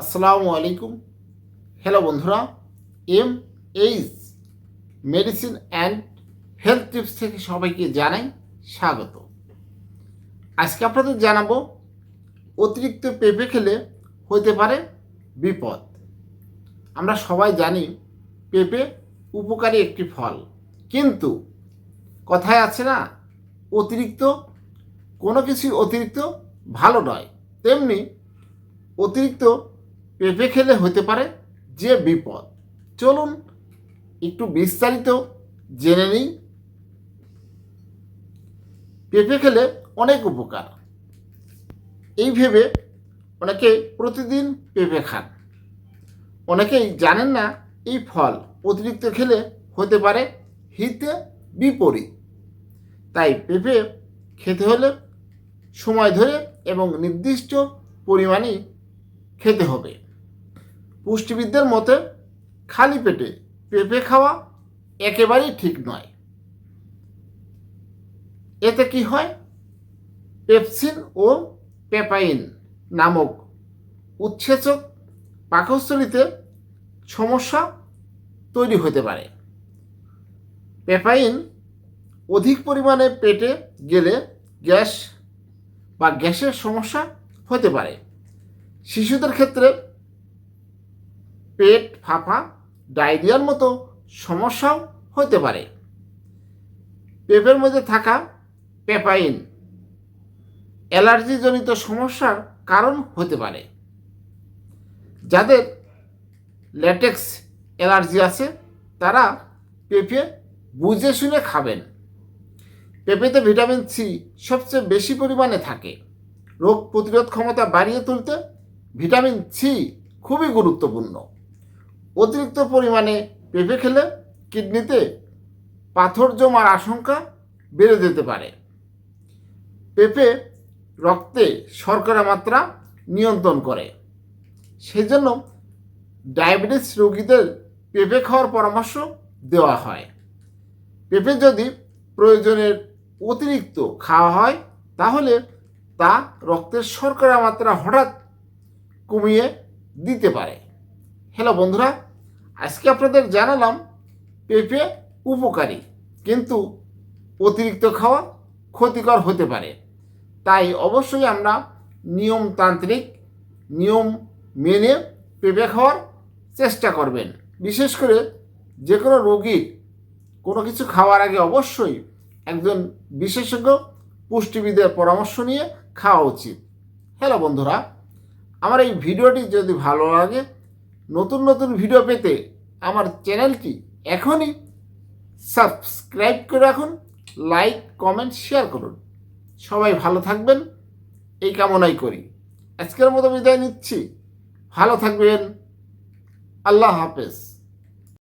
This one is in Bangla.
আসসালামু আলাইকুম। হ্যালো বন্ধুরা M H medicine and health tips থেকে সবাইকে জানাই স্বাগত। আজকে আপনাদের জানাব, অতিরিক্ত পেঁপে খেলে হতে পারে বিপদ। আমরা সবাই জানি, পেঁপে উপকারী একটি ফল। কিন্তু কথায় আছে না, অতিরিক্ত কোনো কিছুই অতিরিক্ত ভালো নয়। তেমনি অতিরিক্ত পেঁপে খেলে হতে পারে যে বিপদ। চলুন একটু বিস্তারিত জেনে নিই। পেঁপে খেলে অনেক উপকার। এই ভেবে অনেকে প্রতিদিন পেঁপে খান। অনেকেই জানেন না এই ফল অতিরিক্ত খেলে হতে পারে হিতে বিপরীত। তাই পেঁপে খেতে হলে সময় ধরে এবং নির্দিষ্ট পরিমাণেই খেতে হবে। পুষ্টিবিদদের মতে, খালি পেটে পেঁপে খাওয়া একেবারেই ঠিক নয়। এতে কি হয়? পেপসিন ও পেপাইন নামক উৎসেচক পাকস্থলিতে সমস্যা তৈরি হতে পারে। পেপাইন অধিক পরিমাণে পেটে গেলে গ্যাস বা গ্যাসের সমস্যা হতে পারে। শিশুদের ক্ষেত্রে পেট ফাঁপা ডায়রিয়ার মতো সমস্যাও হতে পারে। পেঁপের মধ্যে থাকা পেপাইন, অ্যালার্জিজনিত সমস্যার কারণ হতে পারে। যাদের ল্যাটেক্স অ্যালার্জি আছে, তারা পেঁপে বুঝে শুনে খাবেন। পেঁপেতে ভিটামিন সি সবচেয়ে বেশি পরিমাণে থাকে। রোগ প্রতিরোধ ক্ষমতা বাড়িয়ে তুলতে ভিটামিন সি খুবই গুরুত্বপূর্ণ। অতিরিক্ত পরিমাণে পেঁপে খেলে কিডনিতে পাথর জমার আশঙ্কা বেড়ে যেতে পারে। পেঁপে রক্তে শর্করা মাত্রা নিয়ন্ত্রণ করে। সেজন্য ডায়াবেটিস রোগীদের পেঁপে খাওয়ার পরামর্শ দেওয়া হয়। পেঁপে যদি প্রয়োজনের অতিরিক্ত খাওয়া হয়, তাহলে তা রক্তের শর্করা মাত্রা হঠাৎ কমিয়ে দিতে পারে। হ্যালো বন্ধুরা, আজকে আপনাদের জানালাম পেঁপে উপকারী, কিন্তু অতিরিক্ত খাওয়া ক্ষতিকর হতে পারে। তাই অবশ্যই আমরা নিয়মতান্ত্রিক নিয়ম মেনে পেঁপে খাওয়ার চেষ্টা করবেন। বিশেষ করে যে কোনো রোগীর কোনো কিছু খাওয়ার আগে অবশ্যই একজন বিশেষজ্ঞ পুষ্টিবিদের পরামর্শ নিয়ে খাওয়া উচিত। হ্যালো বন্ধুরা, আমার এই ভিডিওটি যদি ভালো লাগে নতুন নতুন ভিডিও পেতে আমার চ্যানেলটি এখনই সাবস্ক্রাইব করে রাখুন লাইক কমেন্ট শেয়ার করুন। সবাই ভালো থাকবেন, এই কামনাই করি। আজকের মতো বিদায় নিচ্ছি। ভালো থাকবেন। আল্লাহ হাফেজ।